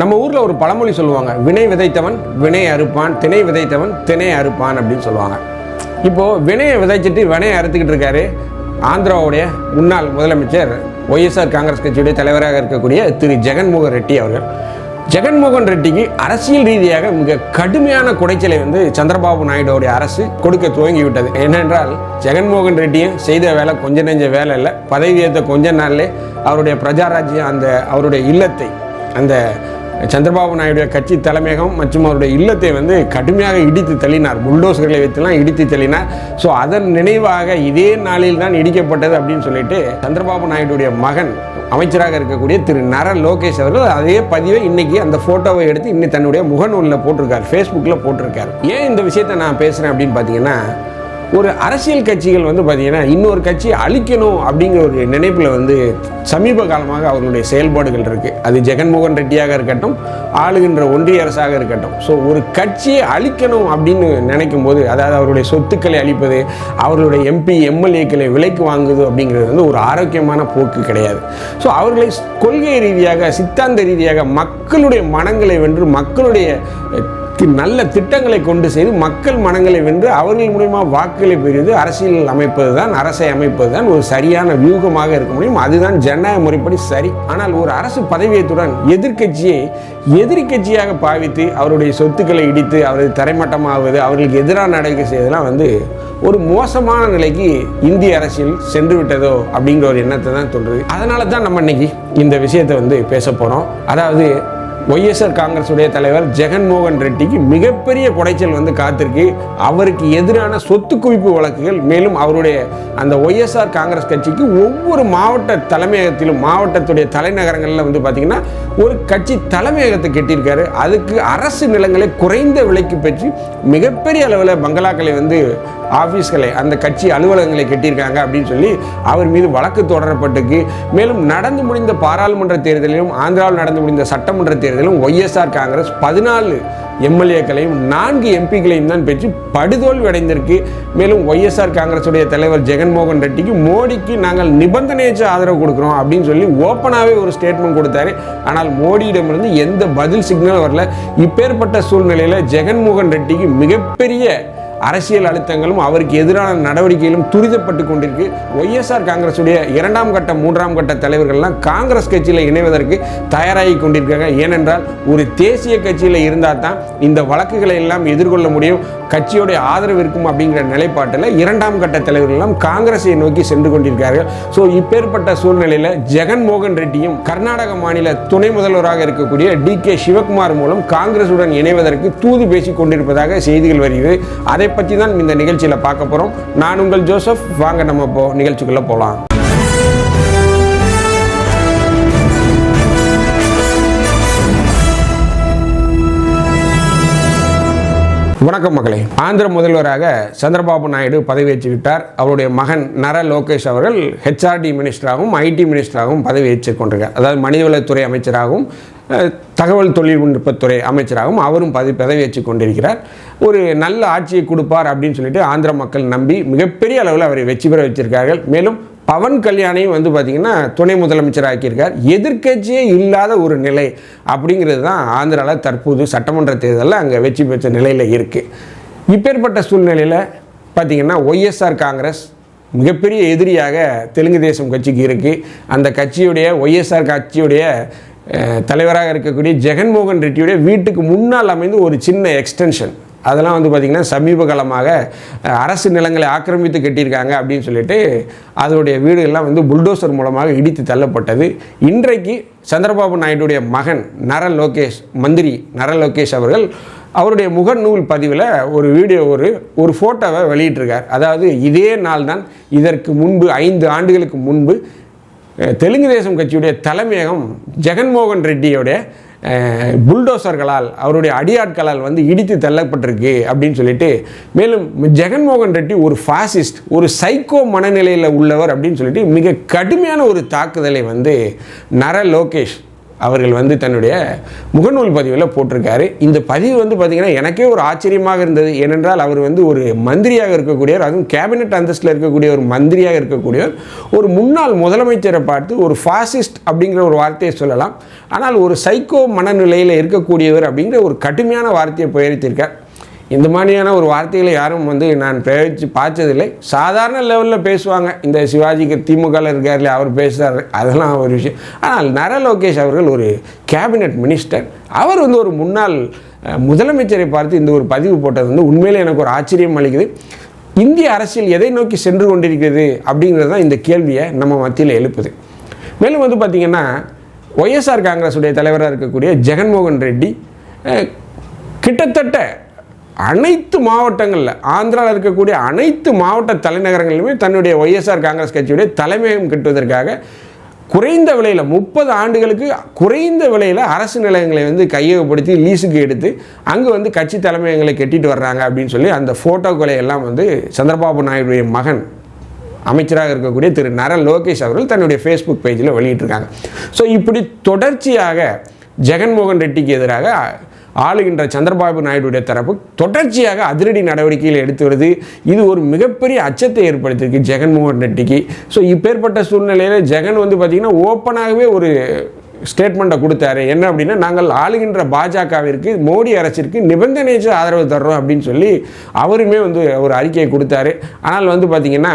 நம்ம ஊரில் ஒரு பழமொழி சொல்லுவாங்க வினை விதைத்தவன் வினை அறுப்பான் திணை விதைத்தவன் திணை அறுப்பான் அப்படின்னு சொல்லுவாங்க. இப்போது வினையை விதைச்சிட்டு வினையை அறுத்துக்கிட்டு இருக்காரு ஆந்திராவுடைய முன்னாள் முதலமைச்சர் ஒய்எஸ்ஆர் காங்கிரஸ் கட்சியுடைய தலைவராக இருக்கக்கூடிய திரு ஜெகன்மோகன் ரெட்டி அவர்கள். ஜெகன்மோகன் ரெட்டிக்கு அரசியல் ரீதியாக மிக கடுமையான குடைச்சலை வந்து சந்திரபாபு நாயுடுவுடைய அரசு கொடுக்க துவங்கி விட்டது என்னென்றால் ஜெகன்மோகன் ரெட்டியும் செய்த வேலை கொஞ்ச நெஞ்ச வேலை இல்லை. பதவியேற்ற கொஞ்ச நாள்லே அவருடைய பிரஜாராஜ்யம் அந்த அவருடைய இல்லத்தை அந்த சந்திரபாபு நாயுடைய கட்சி தலைமையகம் மற்றும் அவருடைய இல்லத்தை வந்து கடுமையாக இடித்து தள்ளினார். புல்டோசர்களை வைத்துலாம் இடித்து தள்ளினார். ஸோ அதன் நினைவாக இதே நாளில் தான் இடிக்கப்பட்டது அப்படின்னு சொல்லிட்டு சந்திரபாபு நாயுடுடைய மகன் அமைச்சராக இருக்கக்கூடிய திரு நர லோகேஷ் அவர்கள் அதே பதிவை இன்னைக்கு அந்த ஃபோட்டோவை எடுத்து இன்னைக்கு தன்னுடைய முகநூலில் போட்டிருக்கார் ஃபேஸ்புக்கில் போட்டிருக்கார். ஏன் இந்த விஷயத்தை நான் பேசுகிறேன் அப்படின்னு பார்த்தீங்கன்னா ஒரு அரசியல் கட்சிகள் வந்து பார்த்திங்கன்னா இன்னொரு கட்சியை அழிக்கணும் அப்படிங்கிற ஒரு நினைப்பில் வந்து சமீப காலமாக அவர்களுடைய செயல்பாடுகள் இருக்குது அது ஜெகன்மோகன் ரெட்டியாக இருக்கட்டும் ஆளுகின்ற ஒன்றிய அரசாக இருக்கட்டும். ஸோ ஒரு கட்சியை அழிக்கணும் அப்படின்னு நினைக்கும் போது அதாவது அவருடைய சொத்துக்களை அழிப்பது அவர்களுடைய எம்பி எம்எல்ஏக்களை விலைக்கு வாங்குவது அப்படிங்கிறது வந்து ஒரு ஆரோக்கியமான போக்கு கிடையாது. ஸோ அவர்களை கொள்கை ரீதியாக சித்தாந்த ரீதியாக மக்களுடைய மனங்களை வென்று மக்களுடைய நல்ல திட்டங்களை கொண்டு செய்து மக்கள் மனங்களை வென்று அவர்கள் மூலியமா வாக்குகளை பெறுவது அரசியல் அமைப்பது தான் அரசை அமைப்பது தான் ஒரு சரியான வியூகமாக இருக்க முடியும். அதுதான் ஜனநாயக முறைப்படி சரி. ஆனால் ஒரு அரசு பதவியத்துடன் எதிர்க்கட்சியை எதிர்கட்சியாக பாவித்து அவருடைய சொத்துக்களை இடித்து அவரது தரைமட்டமாவது அவர்களுக்கு எதிராக நடவடிக்கை செய்வதெல்லாம் வந்து ஒரு மோசமான நிலைக்கு இந்திய அரசியல் சென்று விட்டதோ அப்படிங்கிற ஒரு எண்ணத்தை தான் தோன்றுது. அதனால தான் நம்ம இன்னைக்கு இந்த விஷயத்தை வந்து பேச போகிறோம் அதாவது ஒய்எஸ்ஆர் காங்கிரஸுடைய தலைவர் ஜெகன்மோகன் ரெட்டிக்கு மிகப்பெரிய குடைச்சல் வந்து காத்திருக்கு. அவருக்கு எதிரான சொத்து குவிப்பு வழக்குகள் மேலும் அவருடைய அந்த ஒய்எஸ்ஆர் காங்கிரஸ் கட்சிக்கு ஒவ்வொரு மாவட்ட தலைமையகத்திலும் மாவட்டத்துடைய தலைநகரங்களில் வந்து பார்த்திங்கன்னா ஒரு கட்சி தலைமையகத்தை கட்டியிருக்காரு. அதுக்கு அரசு நிலங்களை குறைந்த விலைக்கு பெற்று மிகப்பெரிய அளவில் பங்களாக்களை வந்து ஆஃபீஸ்களை அந்த கட்சி அலுவலகங்களை கட்டியிருக்காங்க அப்படின்னு சொல்லி அவர் மீது வழக்கு தொடரப்பட்டிருக்கு. மேலும் நடந்து முடிந்த பாராளுமன்ற தேர்தலிலும் ஆந்திராவில் நடந்து முடிந்த சட்டமன்ற தேர்தலிலும் ஒய்எஸ்ஆர் காங்கிரஸ் பதினாலு எம்எல்ஏக்களையும் நான்கு எம்பிக்களையும் தான் பெற்று படுதோல்வி அடைந்திருக்கு மேலும் ஒய்எஸ்ஆர் காங்கிரஸுடைய தலைவர் ஜெகன்மோகன் ரெட்டிக்கு மோடிக்கு நாங்கள் நிபந்தனையற்ற ஆதரவு கொடுக்குறோம் அப்படின்னு சொல்லி ஓப்பனாகவே ஒரு ஸ்டேட்மெண்ட் கொடுத்தாரு. ஆனால் மோடியிடமிருந்து எந்த பதில் சிக்னல் வரல. இப்பேற்பட்ட சூழ்நிலையில் ஜெகன்மோகன் ரெட்டிக்கு மிகப்பெரிய அரசியல் அழுத்தங்களும் அவருக்கு எதிரான நடவடிக்கைகளும் துரிதப்பட்டு கொண்டிருக்கு. ஒய்எஸ்ஆர் காங்கிரஸுடைய இரண்டாம் கட்ட மூன்றாம் கட்ட தலைவர்கள்லாம் காங்கிரஸ் கட்சியில் இணைவதற்கு தயாராகி கொண்டிருக்காங்க ஏனென்றால் ஒரு தேசிய கட்சியில் இருந்தால் தான் இந்த வழக்குகளை எல்லாம் எதிர்கொள்ள முடியும். கட்சியுடைய ஆதரவு இருக்கும் அப்படிங்கிற நிலைப்பாட்டில் இரண்டாம் கட்ட தலைவர்கள்லாம் காங்கிரஸை நோக்கி சென்று கொண்டிருக்கார்கள் ஸோ இப்பேற்பட்ட சூழ்நிலையில் ஜெகன்மோகன் ரெட்டியும் கர்நாடக மாநில துணை முதல்வராக இருக்கக்கூடிய டி கே சிவகுமார் மூலம் காங்கிரசுடன் இணைவதற்கு தூது பேசி கொண்டிருப்பதாக செய்திகள் வருகிறது. அதை பற்றி தான் இந்த நிகழ்ச்சியில் பார்க்க போகிறோம் நான் உங்கள் ஜோசப். வாங்க நம்ம இப்போ நிகழ்ச்சிக்குள்ளே போகலாம் வணக்கம் மகளே. ஆந்திர முதல்வராக சந்திரபாபு நாயுடு பதவியேற்றுவிட்டார். அவருடைய மகன் நர லோகேஷ் அவர்கள் ஹெச்ஆர்டி மினிஸ்டராகவும் ஐடி மினிஸ்டராகவும் பதவியேற்றுக் கொண்டிருக்கார். அதாவது மனிதவளத்துறை அமைச்சராகவும் தகவல் தொழில்நுட்பத்துறை அமைச்சராகவும் அவரும் பதவி பதவியேற்று கொண்டிருக்கிறார். ஒரு நல்ல ஆட்சியை கொடுப்பார் அப்படின்னு சொல்லிட்டு ஆந்திர மக்கள் நம்பி மிகப்பெரிய அளவில் அவரை வெற்றி பெற வச்சிருக்கார்கள். மேலும் பவன் கல்யாணையும் வந்து பார்த்திங்கன்னா துணை முதலமைச்சர் ஆக்கியிருக்கார் எதிர்க்கட்சியே இல்லாத ஒரு நிலை அப்படிங்கிறது தான் ஆந்திராவில் தற்போது சட்டமன்ற தேர்தலில் அங்கே வெற்றி பெற்ற நிலையில் இருக்குது இப்பேற்பட்ட சூழ்நிலையில் பார்த்திங்கன்னா ஒய்எஸ்ஆர் காங்கிரஸ் மிகப்பெரிய எதிரியாக தெலுங்கு தேசம் கட்சிக்கு இருக்குது அந்த கட்சியுடைய ஒய்எஸ்ஆர் கட்சியுடைய தலைவராக இருக்கக்கூடிய ஜெகன்மோகன் ரெட்டியுடைய வீட்டுக்கு முன்னால் அமைந்து ஒரு சின்ன எக்ஸ்டென்ஷன் அதெல்லாம் வந்து பார்த்திங்கன்னா சமீப காலமாக அரசு நிலங்களை ஆக்கிரமித்து கட்டியிருக்காங்க அப்படின்னு சொல்லிட்டு அதனுடைய வீடுகள்லாம் வந்து புல்டோசர் மூலமாக இடித்து தள்ளப்பட்டது. இன்றைக்கு சந்திரபாபு நாயுடுடைய மகன் நர லோகேஷ் மந்திரி நர லோகேஷ் அவர்கள் அவருடைய முகநூல் பதிவில் ஒரு வீடியோ ஒரு ஒரு ஃபோட்டோவை வெளியிட்டிருக்கார். அதாவது இதே நாள் தான் இதற்கு முன்பு ஐந்து ஆண்டுகளுக்கு முன்பு தெலுங்கு தேசம் கட்சியுடைய தலைமையகம் ஜெகன்மோகன் ரெட்டியோடைய புல்டோசர்களால் அவருடைய அடியாட்களால் வந்து இடித்து தள்ளப்பட்டிருக்கு அப்படின்னு சொல்லிட்டு மேலும் ஜெகன்மோகன் ரெட்டி ஒரு ஃபாசிஸ்ட் ஒரு சைக்கோ மனநிலையில் உள்ளவர் அப்படின்னு சொல்லிட்டு மிக கடுமையான ஒரு தாக்குதலை வந்து நர லோகேஷ் அவர்கள் வந்து தன்னுடைய முகநூல் பதிவில் போட்டிருக்காரு. இந்த பதிவு வந்து பார்த்திங்கன்னா எனக்கே ஒரு ஆச்சரியமாக இருந்தது. ஏனென்றால் அவர் வந்து ஒரு மந்திரியாக இருக்கக்கூடியவர் அதுவும் கேபினெட் அந்தஸ்தில் இருக்கக்கூடிய ஒரு மந்திரியாக இருக்கக்கூடியவர். ஒரு முன்னாள் முதலமைச்சரை பார்த்து ஒரு ஃபாசிஸ்ட் அப்படிங்கிற ஒரு வார்த்தையை சொல்லலாம். ஆனால் ஒரு சைக்கோ மனநிலையில் இருக்கக்கூடியவர் அப்படிங்கிற ஒரு கடுமையான வார்த்தையை பிரயோகித்திருக்கார் இந்த மாதிரியான ஒரு வார்த்தைகளை யாரும் வந்து நான் பிரயோகித்து பார்த்ததில்லை. சாதாரண லெவலில் பேசுவாங்க. இந்த சிவாஜிக்கு திமுகவில் இருக்கார் இல்லையா அவர் பேசுகிறார் அதெல்லாம் ஒரு விஷயம். ஆனால் நர லோகேஷ் அவர்கள் ஒரு கேபினெட் மினிஸ்டர் அவர் வந்து ஒரு முன்னாள் முதலமைச்சரை பார்த்து இந்த ஒரு பதிவு போட்டது வந்து உண்மையிலே எனக்கு ஒரு ஆச்சரியம் அளிக்குது. இந்திய அரசியல் எதை நோக்கி சென்று கொண்டிருக்கிறது அப்படிங்கிறது தான் இந்த கேள்வியை நம்ம மத்தியில் எழுப்புது. மேலும் வந்து பார்த்திங்கன்னா ஒய்எஸ்ஆர் காங்கிரஸுடைய தலைவராக இருக்கக்கூடிய ஜெகன்மோகன் ரெட்டி கிட்டத்தட்ட அனைத்து மாவட்டங்களில் ஆந்திராவில் இருக்கக்கூடிய அனைத்து மாவட்ட தலைநகரங்களிலுமே தன்னுடைய ஒய்எஸ்ஆர் காங்கிரஸ் கட்சியுடைய தலைமையகம் கட்டுவதற்காக குறைந்த விலையில் முப்பது ஆண்டுகளுக்கு குறைந்த விலையில் அரசு நிலையங்களை வந்து கையகப்படுத்தி லீஸுக்கு எடுத்து அங்கே வந்து கட்சி தலைமையகங்களை கட்டிட்டு வர்றாங்க அப்படின்னு சொல்லி அந்த ஃபோட்டோக்களை எல்லாம் வந்து சந்திரபாபு நாயுடைய மகன் அமைச்சராக இருக்கக்கூடிய திரு நர லோகேஷ் அவர்கள் தன்னுடைய ஃபேஸ்புக் பேஜில் வெளியிட்டிருக்காங்க. ஸோ இப்படி தொடர்ச்சியாக ஜெகன்மோகன் ரெட்டிக்கு எதிராக ஆளுகின்ற சந்திரபாபு நாயுடுடைய தரப்பு தொடர்ச்சியாக அதிரடி நடவடிக்கைகள் எடுத்து வருது. இது ஒரு மிகப்பெரிய அச்சத்தை ஏற்படுத்தியிருக்கு ஜெகன்மோகன் ரெட்டிக்கு. ஸோ இப்பேற்பட்ட சூழ்நிலையில் ஜெகன் வந்து பார்த்திங்கன்னா ஓப்பனாகவே ஒரு ஸ்டேட்மெண்ட்டை கொடுத்தாரு. என்ன அப்படின்னா நாங்கள் ஆளுகின்ற பாஜகவிற்கு மோடி அரசிற்கு நிபந்தனைச்சு ஆதரவு தர்றோம் அப்படின்னு சொல்லி அவருமே வந்து ஒரு அறிக்கையை கொடுத்தாரு. ஆனால் வந்து பார்த்திங்கன்னா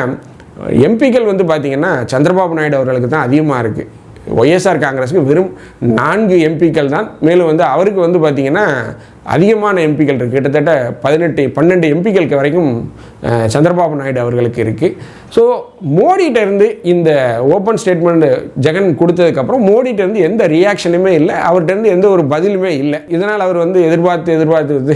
எம்பிக்கள் வந்து பார்த்திங்கன்னா சந்திரபாபு நாயுடு அவர்களுக்கு தான் அதிகமாக இருக்குது ஒய்எஸ்ஆர் காங்கிரஸுக்கு வெறும் நான்கு எம்பிக்கள் தான். மேலும் வந்து அவருக்கு வந்து பார்த்திங்கன்னா அதிகமான எம்பிக்கள் இருக்குது கிட்டத்தட்ட பதினெட்டு பன்னெண்டு எம்பிக்களுக்கு வரைக்கும் சந்திரபாபு நாயுடு அவர்களுக்கு இருக்குது ஸோ மோடிகிட்ட இருந்து இந்த ஓப்பன் ஸ்டேட்மெண்ட் ஜெகன் கொடுத்ததுக்கப்புறம் மோடிகிட்ட இருந்து எந்த ரியாக்ஷனுமே இல்லை. அவர்கிட்டருந்து எந்த ஒரு பதிலுமே இல்லை. இதனால் அவர் வந்து எதிர்பார்த்து எதிர்பார்த்து வந்து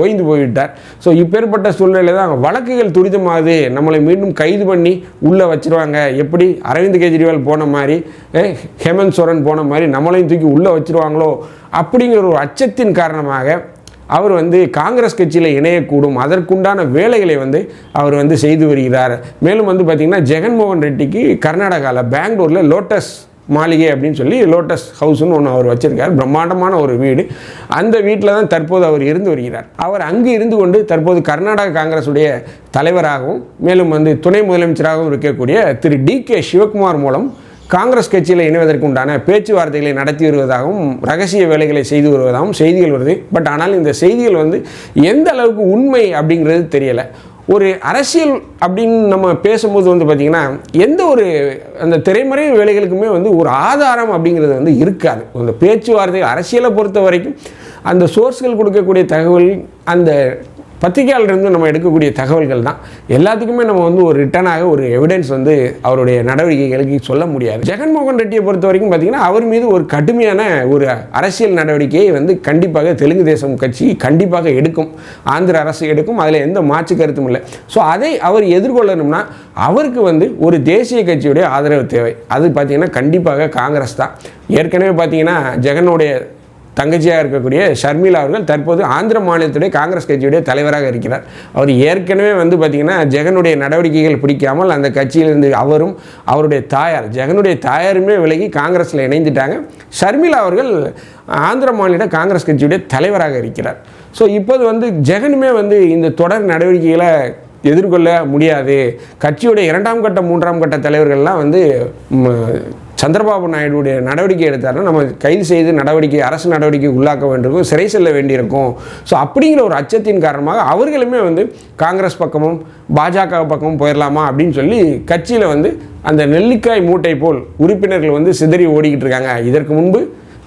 ஓய்ந்து போய்விட்டார். ஸோ இப்பேற்பட்ட சூழ்நிலை தான் வழக்குகள் துரிதமாகுது. நம்மளை மீண்டும் கைது பண்ணி உள்ளே வச்சிருவாங்க. எப்படி? அரவிந்த் கெஜ்ரிவால் போன மாதிரி ஹேமந்த் சோரன் போன மாதிரி நம்மளையும் தூக்கி உள்ளே வச்சிருவாங்களோ? அப்படிங்கிற ஒரு அச்சத்தின் காரணமாக அவர் வந்து காங்கிரஸ் கட்சியில் இணையக்கூடும். அதற்குண்டான வேலைகளை வந்து அவர் வந்து செய்து வருகிறார். மேலும் வந்து பார்த்திங்கன்னா ஜெகன்மோகன் ரெட்டிக்கு கர்நாடகாவில் பெங்களூரில் லோட்டஸ் மாளிகை அப்படின்னு சொல்லி லோட்டஸ் ஹவுஸ்னு ஒன்று அவர் வச்சிருக்கார். பிரம்மாண்டமான ஒரு வீடு. அந்த வீட்டில் தான் தற்போது அவர் இருந்து வருகிறார். அவர் அங்கு இருந்து கொண்டு தற்போது கர்நாடக காங்கிரஸுடைய தலைவராகவும் மேலும் வந்து துணை முதலமைச்சராகவும் இருக்கக்கூடிய திரு டி கே சிவகுமார் மூலம் காங்கிரஸ் கட்சியில் இணைவதற்கு உண்டான பேச்சுவார்த்தைகளை நடத்தி வருவதாகவும் ரகசிய வேலைகளை செய்து வருவதாகவும் செய்திகள் வருது. பட் ஆனால் இந்த செய்திகள் வந்து எந்த அளவுக்கு உண்மை அப்படிங்கிறது தெரியலை. ஒரு அரசியல் அப்படின்னு நம்ம பேசும்போது வந்து பார்த்திங்கன்னா எந்த ஒரு அந்த திரைமறை வேலைகளுக்குமே வந்து ஒரு ஆதாரம் அப்படிங்கிறது வந்து இருக்காது. அந்த பேச்சுவார்த்தை அரசியலை பொறுத்த வரைக்கும் அந்த சோர்ஸ்கள் கொடுக்கக்கூடிய தகவல் அந்த பத்திரிகையாளர்லேருந்து நம்ம எடுக்கக்கூடிய தகவல்கள் தான். எல்லாத்துக்குமே நம்ம வந்து ஒரு ரிட்டனாக ஒரு எவிடன்ஸ் வந்து அவருடைய நடவடிக்கைகளுக்கு சொல்ல முடியாது. ஜெகன்மோகன் ரெட்டியை பொறுத்த வரைக்கும் பார்த்தீங்கன்னா அவர் மீது ஒரு கடுமையான ஒரு அரசியல் நடவடிக்கையை வந்து கண்டிப்பாக தெலுங்கு தேசம் கட்சி கண்டிப்பாக எடுக்கும். ஆந்திர அரசு எடுக்கும். அதில் எந்த மாற்று கருத்தும் இல்லை. ஸோ அதை அவர் எதிர்கொள்ளணும்னா அவருக்கு வந்து ஒரு தேசிய கட்சியுடைய ஆதரவு தேவை. அது பார்த்தீங்கன்னா கண்டிப்பாக காங்கிரஸ் தான். ஏற்கனவே பார்த்தீங்கன்னா ஜெகனுடைய தங்கச்சியாக இருக்கக்கூடிய ஷர்மிளா அவர்கள் தற்போது ஆந்திர மாநிலத்துடைய காங்கிரஸ் கட்சியுடைய தலைவராக இருக்கிறார். அவர் ஏற்கனவே வந்து பார்த்திங்கன்னா ஜெகனுடைய நடவடிக்கைகள் பிடிக்காமல் அந்த கட்சியிலிருந்து அவரும் அவருடைய தாயார் ஜெகனுடைய தாயாருமே விலகி காங்கிரஸில் இணைந்துட்டாங்க. ஷர்மிளா அவர்கள் ஆந்திர மாநில காங்கிரஸ் கட்சியுடைய தலைவராக இருக்கிறார். ஸோ இப்போது வந்து ஜெகனுமே வந்து இந்த தொடர் நடவடிக்கைகளை எதிர்கொள்ள முடியாது. கட்சியுடைய இரண்டாம் கட்ட மூன்றாம் கட்ட தலைவர்கள்லாம் வந்து சந்திரபாபு நாயுடுடைய நடவடிக்கை எடுத்தாருன்னா நம்ம கைது செய்து நடவடிக்கை அரசு நடவடிக்கை உள்ளாக்க வேண்டியிருக்கும் சிறை செல்ல வேண்டியிருக்கும். ஸோ அப்படிங்கிற ஒரு அச்சத்தின் காரணமாக அவர்களுமே வந்து காங்கிரஸ் பக்கமும் பாஜக பக்கமும் போயிடலாமா அப்படின்னு சொல்லி கட்சியில் வந்து அந்த நெல்லிக்காய் மூட்டை போல் உறுப்பினர்கள் வந்து சிதறி ஓடிக்கிட்டு இருக்காங்க. இதற்கு முன்பு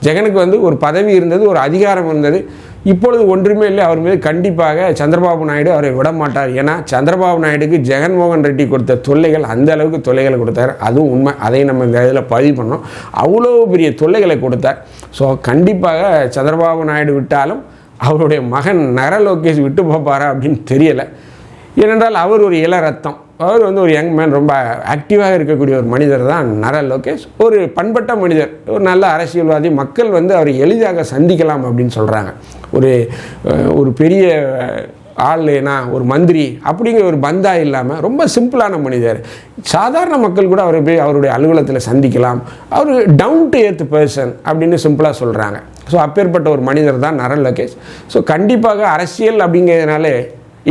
ஜெகனுக்கு வந்து ஒரு பதவி இருந்தது ஒரு அதிகாரம் இருந்தது. இப்பொழுது ஒன்றுமே இல்லை. அவர் மீது கண்டிப்பாக சந்திரபாபு நாயுடு அவரை விட மாட்டார் ஏன்னா சந்திரபாபு நாயுடுக்கு ஜெகன்மோகன் ரெட்டி கொடுத்த தொல்லைகள் அந்த அளவுக்கு தொல்லைகளை கொடுத்தார். அதுவும் உண்மை. அதை நம்ம இந்த இதில் பதிவு பண்ணோம் அவ்வளோ பெரிய தொல்லைகளை கொடுத்தார். ஸோ கண்டிப்பாக சந்திரபாபு நாயுடு விட்டாலும் அவருடைய மகன் நர லோகேஷ் விட்டு போப்பாரா அப்படின்னு தெரியலை. ஏனென்றால் அவர் ஒரு இள ரத்தம் அவர் வந்து ஒரு யங் மேன் ரொம்ப ஆக்டிவாக இருக்கக்கூடிய ஒரு மனிதர் தான் நர லோகேஷ். ஒரு பண்பட்ட மனிதர் ஒரு நல்ல அரசியல்வாதி. மக்கள் வந்து அவரை எளிதாக சந்திக்கலாம் அப்படின்னு சொல்கிறாங்க ஒரு ஒரு பெரிய ஆள்னா ஒரு மந்திரி அப்படிங்கிற ஒரு பந்தா இல்லாமல் ரொம்ப சிம்பிளான மனிதர். சாதாரண மக்கள் கூட அவரை போய் அவருடைய அலுவலகத்தில் சந்திக்கலாம். அவர் டவுன் டு எர்த் பர்சன் அப்படின்னு சிம்பிளாக சொல்கிறாங்க ஸோ அப்பேற்பட்ட ஒரு மனிதர் தான் நரல் லோகேஷ். ஸோ கண்டிப்பாக அரசியல் அப்படிங்கிறதுனால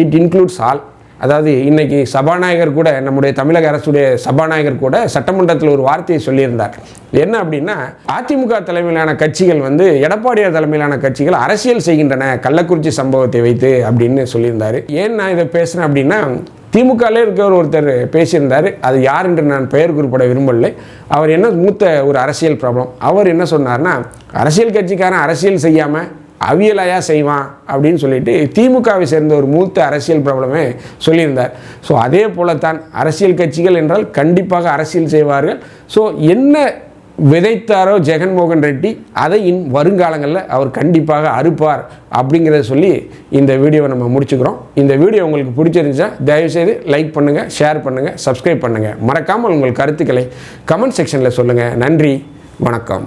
இட் இன்க்ளூட்ஸ் ஆல் அதாவது இன்னைக்கு சபாநாயகர் கூட நம்முடைய தமிழக அரசுடைய சபாநாயகர் கூட சட்டமன்றத்தில் ஒரு வார்த்தையை சொல்லியிருந்தார். என்ன அப்படின்னா அதிமுக தலைமையிலான கட்சிகள் வந்து எடப்பாடியார் தலைமையிலான கட்சிகள் அரசியல் செய்கின்றன கள்ளக்குறிச்சி சம்பவத்தை வைத்து அப்படின்னு சொல்லியிருந்தார். ஏன் நான் இதை பேசுகிறேன் அப்படின்னா திமுகலே இருக்கிற ஒருத்தர் பேசியிருந்தார். அது யார் என்று நான் பெயர் குறிப்பிட விரும்பவில்லை. அவர் என்ன மூத்த ஒரு அரசியல் ப்ராப்ளம். அவர் என்ன சொன்னார்னா அரசியல் கட்சிக்காரன் அரசியல் செய்யாமல் அவியலாயா செய்வான் அப்படின்னு சொல்லிட்டு திமுகவை சேர்ந்த ஒரு மூத்த அரசியல் பிரபலமே சொல்லியிருந்தார். ஸோ அதே போலத்தான் அரசியல் கட்சிகள் என்றால் கண்டிப்பாக அரசியல் செய்வார்கள். ஸோ என்ன விதைத்தாரோ ஜெகன்மோகன் ரெட்டி அதை இன் வருங்காலங்களில் அவர் கண்டிப்பாக அறுப்பார் அப்படிங்கிறத சொல்லி இந்த வீடியோவை நம்ம முடிச்சுக்கிறோம். இந்த வீடியோ உங்களுக்கு பிடிச்சிருந்துச்சா தயவுசெய்து லைக் பண்ணுங்கள் ஷேர் பண்ணுங்கள் சப்ஸ்கிரைப் பண்ணுங்கள் மறக்காமல் உங்கள் கருத்துக்களை கமெண்ட் செக்ஷனில் சொல்லுங்கள் நன்றி வணக்கம்.